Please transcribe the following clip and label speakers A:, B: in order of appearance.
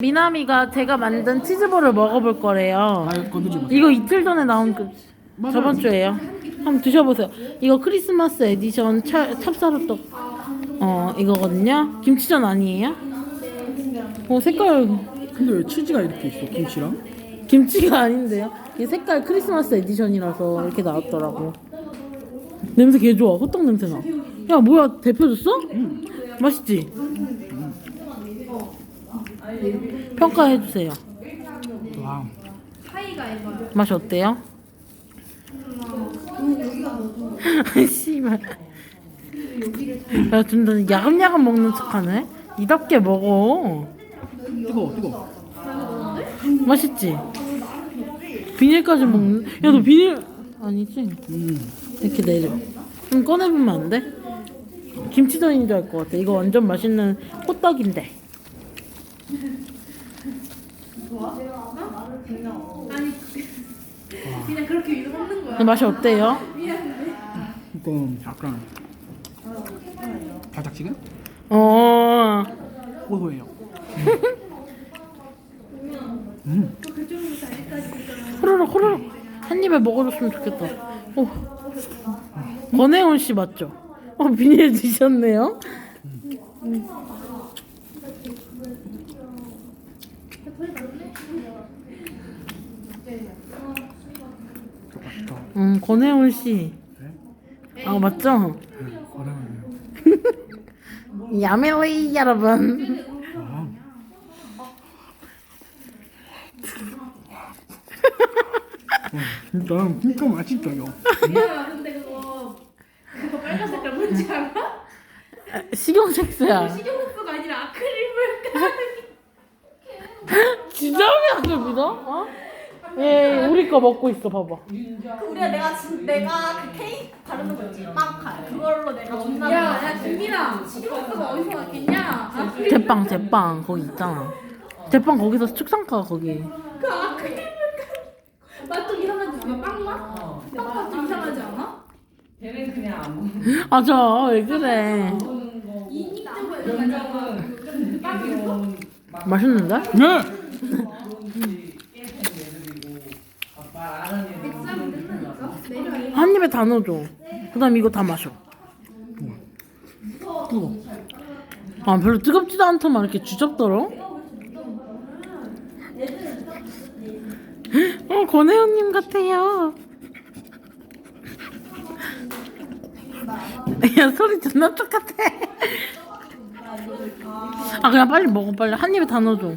A: 미나미가 제가 만든 치즈볼을 먹어볼 거래요. 이거 이틀 전에 나온 그. 저번 주에요. 한번 드셔보세요. 이거 크리스마스 에디션 차, 찹쌀호떡 어 이거거든요. 김치전 아니에요? 어 색깔
B: 근데 왜 치즈가 이렇게 있어 김치랑?
A: 김치가 아닌데요. 이 색깔 크리스마스 에디션이라서 이렇게 나왔더라고. 냄새 개 좋아. 호떡 냄새 나. 야 뭐야 데펴줬어? 맛있지? 평가해 주세요.
B: 와.
A: 맛이 어때요? 씨발. 야, 좀 야금야금 먹는 척하네. 이답게 먹어.
B: 뜨거 뜨거.
A: 맛있지? 비닐까지 먹는. 야, 너 비닐 아니지?
B: 음.
A: 이렇게 내려. 좀 꺼내보면 안 돼? 김치전인 줄 알 것 같아. 이거 완전 맛있는 호떡인데.
C: 그냥 그렇게 위로 먹는 거야.
A: 맛이 어때요?
B: 이건 약간 달짝지근?
A: 어.
B: 고소해요. 음.
A: 호로록 호로록 한 입에 먹어줬으면 좋겠다. 오. 권혜원 씨 맞죠? 어 비닐 드셨네요.
B: 맛있다.
A: 음 권혜원 씨. 아 맞죠?
B: 네.
A: 야멜리 여러분.
B: 아. 어, 진짜 진짜 맛있어요.
C: 야, 근데 그거 그거 빨간 색깔 뭔지 알아?
A: 식용 색소야.
C: 식용호수가 아니라 아크릴물
A: 진짜 왜안그 믿어? 어? 얘 우리 거 먹고 있어 봐봐.
D: 우리가 내가 진 내가 그 케이크 바르는 거 있지 빵칼 그걸로 내가 존나
C: 야, 야, 김민아, 식용호수가 어디서 왔겠냐? 아,
A: 제빵 제빵 거기 있잖아. 제빵 거기서 축산가 거기.
C: 그 아크릴물 맛좀 이상하지 않아? 빵 맛? 빵 맛 좀 이상하지 않아?
E: 걔는 그냥 안 먹는
A: 아 저 왜 그래?
E: 거고
C: 이 입장은 이상하지
E: 빵이
A: 맛있는데?
B: 네.
E: 한
A: 입에 다 넣어줘. 그다음 이거 다 마셔.
B: 뜨거.
A: 아 별로 뜨겁지도 않더만 이렇게 주접더러? 어 권혜원님 같아요. 야 소리 존나 똑같아. 아 그냥 빨리 먹어 빨리 한 입에 다 넣어줘.
D: 해